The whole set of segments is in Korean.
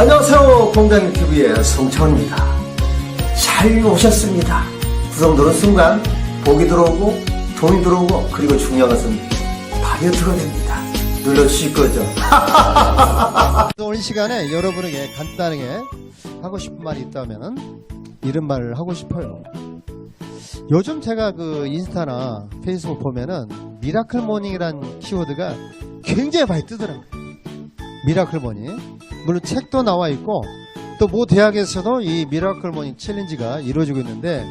안녕하세요. 공장TV의 성차원입니다. 잘 오셨습니다. 구성 누른 순간 복이 들어오고 돈이 들어오고 그리고 중요한 것은 다이어트가 됩니다. 눌러주실 거죠? 오늘 이 시간에 여러분에게 간단하게 하고 싶은 말이 있다면 이런 말을 하고 싶어요. 요즘 제가 그 인스타나 페이스북 보면은 미라클 모닝이란 키워드가 굉장히 많이 뜨더라고요. 미라클 모닝. 물론 책도 나와 있고 또 모 대학에서도 이 미라클 모닝 챌린지가 이루어지고 있는데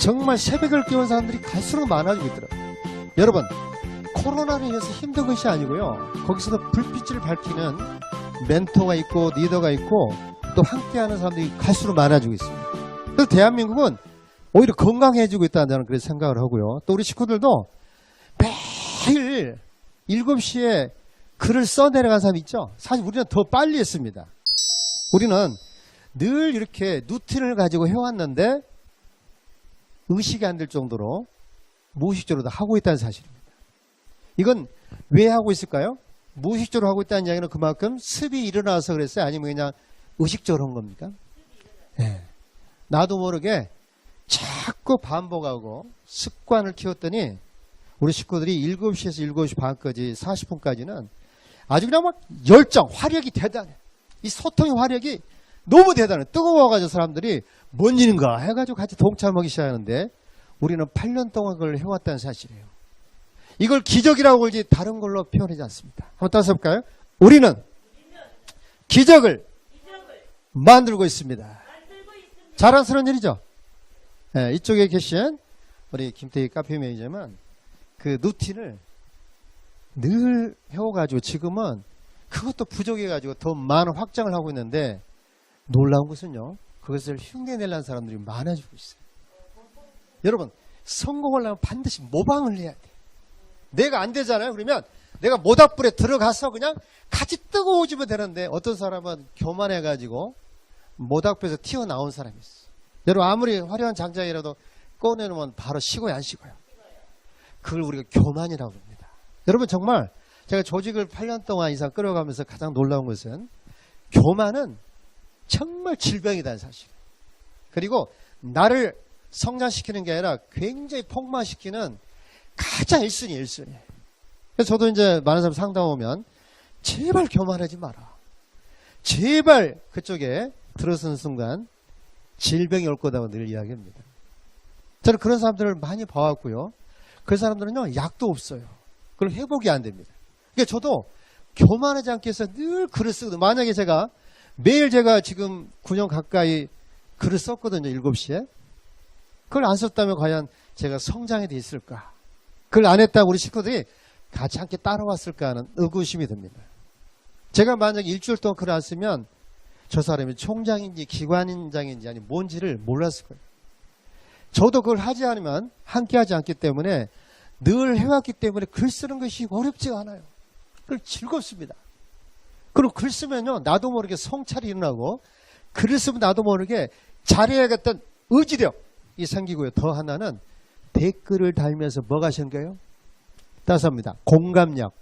정말 새벽을 깨운 사람들이 갈수록 많아지고 있더라고요. 여러분, 코로나로 인해서 힘든 것이 아니고요. 거기서도 불빛을 밝히는 멘토가 있고 리더가 있고 또 함께하는 사람들이 갈수록 많아지고 있습니다. 그래서 대한민국은 오히려 건강해지고 있다는 저는 그렇게 생각을 하고요. 또 우리 식구들도 매일 7시에 글을 써내려간 사람 있죠? 사실 우리는 더 빨리 했습니다. 우리는 늘 이렇게 루틴을 가지고 해왔는데 의식이 안 될 정도로 무의식적으로 다 하고 있다는 사실입니다. 이건 왜 하고 있을까요? 무의식적으로 하고 있다는 이야기는 그만큼 습이 일어나서 그랬어요? 아니면 그냥 의식적으로 한 겁니까? 예. 나도 모르게 자꾸 반복하고 습관을 키웠더니 우리 식구들이 7시에서 7시 반까지 40분까지는 아주 그냥 막 열정, 화력이 대단해. 이 소통의 화력이 너무 대단해. 뜨거워가지고 사람들이 뭔 일인가 해가지고 같이 동참하기 시작하는데 우리는 8년 동안 그걸 해왔다는 사실이에요. 이걸 기적이라고 그러지 다른 걸로 표현하지 않습니다. 한번 따서 볼까요? 우리는 기적을 만들고 있습니다. 자랑스러운 일이죠. 예, 이쪽에 계신 우리 김태희 카페 매니저는 그 루틴을 늘 해오가지고 지금은 그것도 부족해가지고 더 많은 확장을 하고 있는데 놀라운 것은요. 그것을 흉내내려는 사람들이 많아지고 있어요. 여러분 성공을 하면 반드시 모방을 해야 돼. 내가 안 되잖아요. 그러면 내가 모닥불에 들어가서 그냥 같이 뜨거워지면 되는데 어떤 사람은 교만해가지고 모닥불에서 튀어나온 사람이 있어. 여러분 아무리 화려한 장작이라도 꺼내놓으면 바로 식어요 안 식어요? 그걸 우리가 교만이라고. 여러분 정말 제가 조직을 8년 동안 이상 끌어가면서 가장 놀라운 것은 교만은 정말 질병이다는 사실. 그리고 나를 성장시키는 게 아니라 굉장히 폭망시키는 가장 1순위 1순위. 그래서 저도 이제 많은 사람 상담 오면 제발 교만하지 마라. 제발 그쪽에 들어서는 순간 질병이 올 거다고 늘 이야기합니다. 저는 그런 사람들을 많이 봐왔고요. 그 사람들은요, 약도 없어요. 그럼 회복이 안 됩니다. 그러니까 저도 교만하지 않기 위해서 늘 글을 쓰거든요. 만약에 제가 매일 제가 지금 9년 가까이 글을 썼거든요. 7시에. 그걸 안 썼다면 과연 제가 성장이 돼 있을까? 그걸 안 했다고 우리 식구들이 같이 함께 따라왔을까 하는 의구심이 듭니다. 제가 만약에 일주일 동안 글을 안 쓰면 저 사람이 총장인지 기관장인지 아니 뭔지를 몰랐을 거예요. 저도 그걸 하지 않으면 함께 하지 않기 때문에 늘 해왔기 때문에 글 쓰는 것이 어렵지가 않아요. 그 즐겁습니다. 그리고 글 쓰면요, 나도 모르게 성찰이 일어나고, 글을 쓰면 나도 모르게 잘해야겠다는 의지력이 생기고요. 더 하나는 댓글을 달면서 뭐가 생겨요? 따서합니다. 공감력.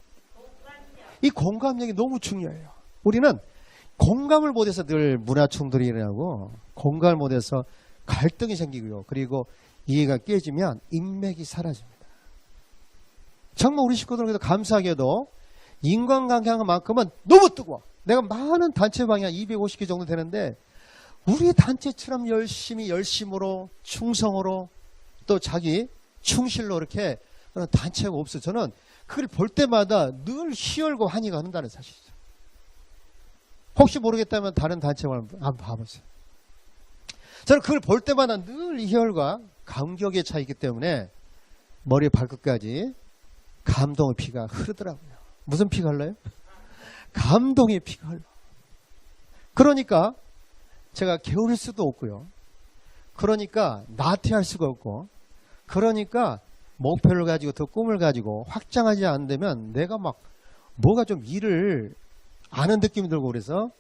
이 공감력이 너무 중요해요. 우리는 공감을 못해서 늘 문화 충돌이 일어나고, 공감을 못해서 갈등이 생기고요. 그리고 이해가 깨지면 인맥이 사라집니다. 정말 우리 식구들에게도 감사하게도 인간관계만큼은 너무 뜨거워. 내가 많은 단체 방이 한 250개 정도 되는데 우리 단체처럼 열심히 열심으로 충성으로 또 자기 충실로 이렇게 그런 단체가 없어. 저는 그걸 볼 때마다 늘 희열과 환희가 한다는 사실이죠. 혹시 모르겠다면 다른 단체를 한번 봐보세요. 저는 그걸 볼 때마다 늘 희열과 감격의 차이기 때문에 머리 발끝까지 감동의 피가 흐르더라고요. 무슨 피가 흘러요? 감동의 피가 흘러. 그러니까 제가 게으를 수도 없고요. 그러니까 나태할 수가 없고 그러니까 목표를 가지고 더 꿈을 가지고 확장하지 않으면 내가 막 뭐가 좀 일을 아는 느낌이 들고 그래서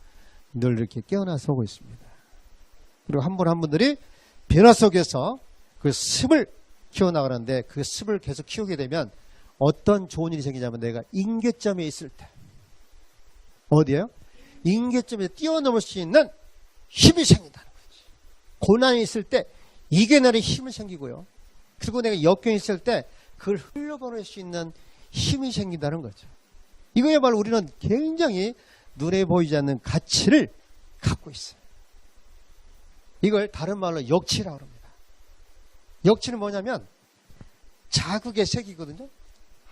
늘 이렇게 깨어나서고 있습니다. 그리고 한분한 분들이 변화 속에서 그 습을 키워나가는데 그 습을 계속 키우게 되면 어떤 좋은 일이 생기냐면 내가 인계점에 있을 때 어디에요? 인계점에 뛰어넘을 수 있는 힘이 생긴다는 거지. 고난이 있을 때 이겨내는 힘이 생기고요. 그리고 내가 역경이 있을 때 그걸 흘려보낼 수 있는 힘이 생긴다는 거죠. 이거야말로 우리는 굉장히 눈에 보이지 않는 가치를 갖고 있어요. 이걸 다른 말로 역치라고 합니다. 역치는 뭐냐면 자극의 색이거든요.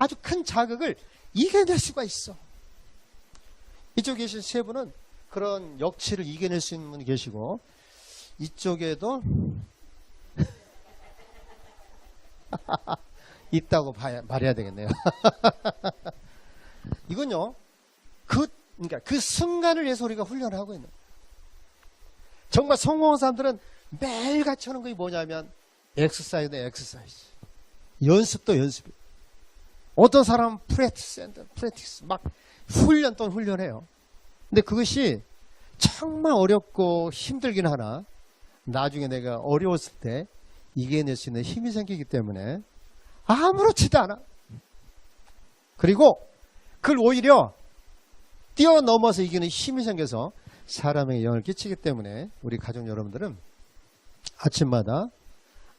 아주 큰 자극을 이겨낼 수가 있어. 이쪽에 계신 세 분은 그런 역치를 이겨낼 수 있는 분이 계시고 이쪽에도 있다고 봐야, 말해야 되겠네요. 이건요, 그, 그러니까 그 순간을 위해서 우리가 훈련을 하고 있는. 정말 성공한 사람들은 매일 같이 하는 것이 뭐냐면 엑서사이즈 엑서사이즈. 연습도 연습이에요. 어떤 사람은 프랙티스 앤드 프랙티스 막 훈련 또 훈련해요. 근데 그것이 정말 어렵고 힘들긴 하나 나중에 내가 어려웠을 때 이겨낼 수 있는 힘이 생기기 때문에 아무렇지도 않아. 그리고 그걸 오히려 뛰어넘어서 이기는 힘이 생겨서 사람에게 영향을 끼치기 때문에 우리 가족 여러분들은 아침마다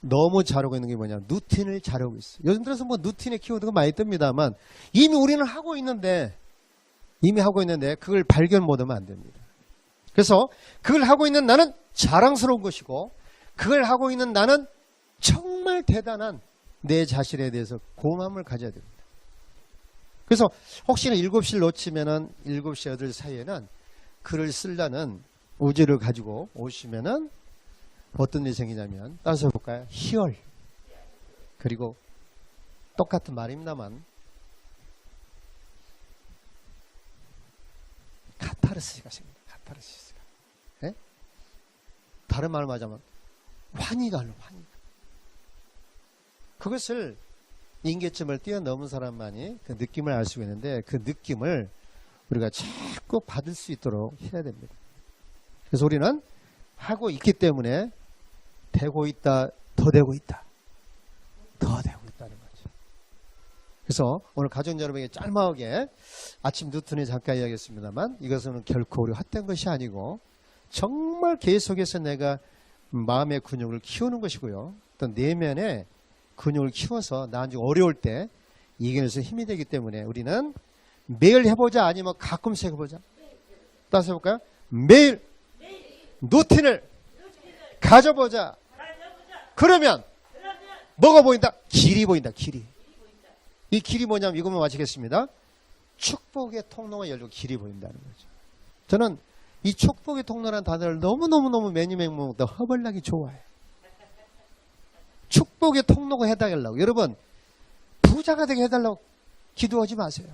너무 잘하고 있는 게 뭐냐 루틴을 잘하고 있어. 요즘 들어서 뭐 루틴의 키워드가 많이 뜹니다만 이미 우리는 하고 있는데 이미 하고 있는데 그걸 발견 못하면 안 됩니다. 그래서 그걸 하고 있는 나는 자랑스러운 것이고 그걸 하고 있는 나는 정말 대단한 내 자신에 대해서 고마움을 가져야 됩니다. 그래서 혹시나 7시를 놓치면은 7시 8시 사이에는 글을 쓰려는 우주를 가지고 오시면은 어떤 일이 생기냐면 따서 볼까요? 희열 그리고 똑같은 말입니다만 카타르시스가 생깁니다. 카타르시스가 예? 다른 말로 하자면 환희가 흘러 환희 그것을 인계점을 뛰어넘은 사람만이 그 느낌을 알 수 있는데 그 느낌을 우리가 자꾸 받을 수 있도록 해야 됩니다. 그래서 우리는 하고 있기 때문에 되고 있다, 더 되고 있다. 더 되고 있다는 거죠. 그래서 오늘 가족 여러분에게 짤막하게 아침 루틴에 잠깐 이야기했습니다만 이것은 결코 우리 헛된 것이 아니고 정말 계속해서 내가 마음의 근육을 키우는 것이고요. 또 내면의 근육을 키워서 나중에 어려울 때 이겨낼 수 힘이 되기 때문에 우리는 매일 해보자 아니면 가끔씩 해보자. 따서 해볼까요? 매일 루틴을 가져보자. 그러면 뭐가 보인다? 길이 보인다. 길이. 이 길이 뭐냐면 이것만 마치겠습니다. 축복의 통로가 열리고 길이 보인다는 거죠. 저는 이 축복의 통로라는 단어를 너무너무너무 매니맹목도 허벌나게 좋아해요. 축복의 통로가 해달라고. 여러분, 부자가 되게 해달라고 기도하지 마세요.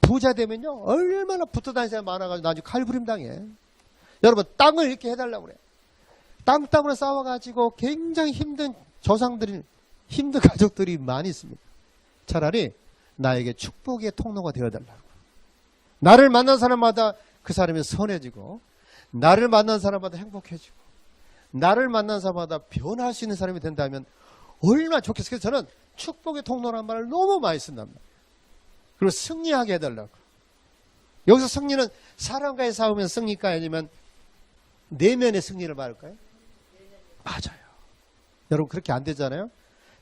부자 되면요, 얼마나 붙어 다니는 사람이 많아가지고 나중에 칼부림 당해. 여러분, 땅을 이렇게 해달라고 그래. 땅 때문에 싸워가지고 굉장히 힘든 조상들이, 힘든 가족들이 많이 있습니다. 차라리 나에게 축복의 통로가 되어달라고. 나를 만난 사람마다 그 사람이 선해지고, 나를 만난 사람마다 행복해지고, 나를 만난 사람마다 변할 수 있는 사람이 된다면 얼마나 좋겠어요. 저는 축복의 통로라는 말을 너무 많이 쓴단 말이에요. 그리고 승리하게 해달라고. 여기서 승리는 사람과의 싸우면 승리일까 아니면 내면의 승리를 말할까요? 맞아요. 여러분 그렇게 안 되잖아요.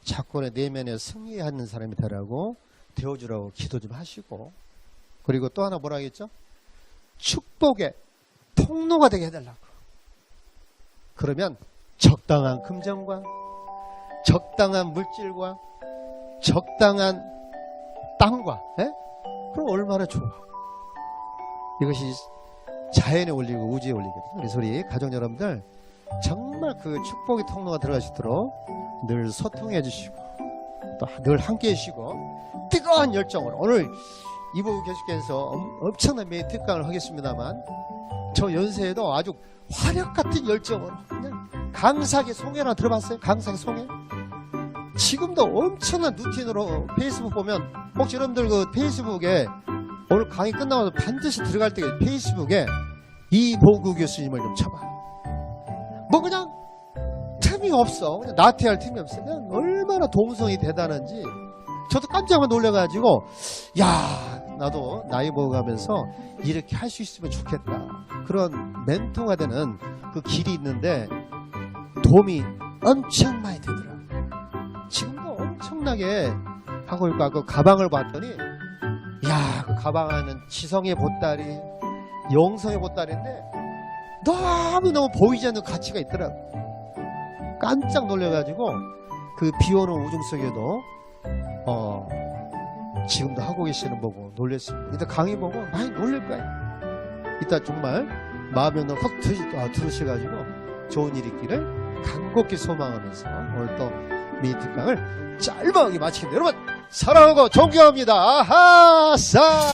자꾸 내 내면에 승리하는 사람이 되라고 되어주라고 기도 좀 하시고 그리고 또 하나 뭐라 하겠죠? 축복의 통로가 되게 해달라고. 그러면 적당한 금전과 적당한 물질과 적당한 땅과 예? 그럼 얼마나 좋아. 이것이 자연에 올리고 우주에 올리거든요. 그래서 우리 가족 여러분들 정말 그 축복의 통로가 들어가시도록 늘 소통해 주시고 또 늘 함께 해주시고 뜨거운 열정으로 오늘 교수께서 엄- 엄청난 매일 특강을 하겠습니다만 저 연세에도 아주 화력 같은 열정으로 그냥 강사계 송해나 들어봤어요? 강사계 송해? 지금도 엄청난 루틴으로 페이스북 보면 혹시 여러분들 그 페이스북에 오늘 강의 끝나고 반드시 들어갈 때 페이스북에 이보구 교수님을 좀 쳐봐. 뭐 그냥 틈이 없어. 그냥 나태할 틈이. 그냥 얼마나 동성이 대단한지 저도 깜짝 놀래가지고 야 나도 나이 먹어가면서 이렇게 할 수 있으면 좋겠다. 그런 멘토가 되는 그 길이 있는데 도움이 엄청 많이 되더라. 지금도 엄청나게 하고 있고 그 가방을 봤더니 야, 그 가방 안에는 지성의 보따리, 영성의 보따리인데 너무너무 보이지 않는 가치가 있더라고. 깜짝 놀래가지고 그 비오는 우중 속에도 어 지금도 하고 계시는 보고 놀랬습니다. 이따 강의 보고 많이 놀랄 거예요. 이따 정말 마음에 확 들- 아, 들으셔가지고 좋은 일이 있기를 간곡히 소망하면서 오늘 또 미니 특강을 짧게 마치겠습니다. 여러분 사랑하고 존경합니다. 아하 싸.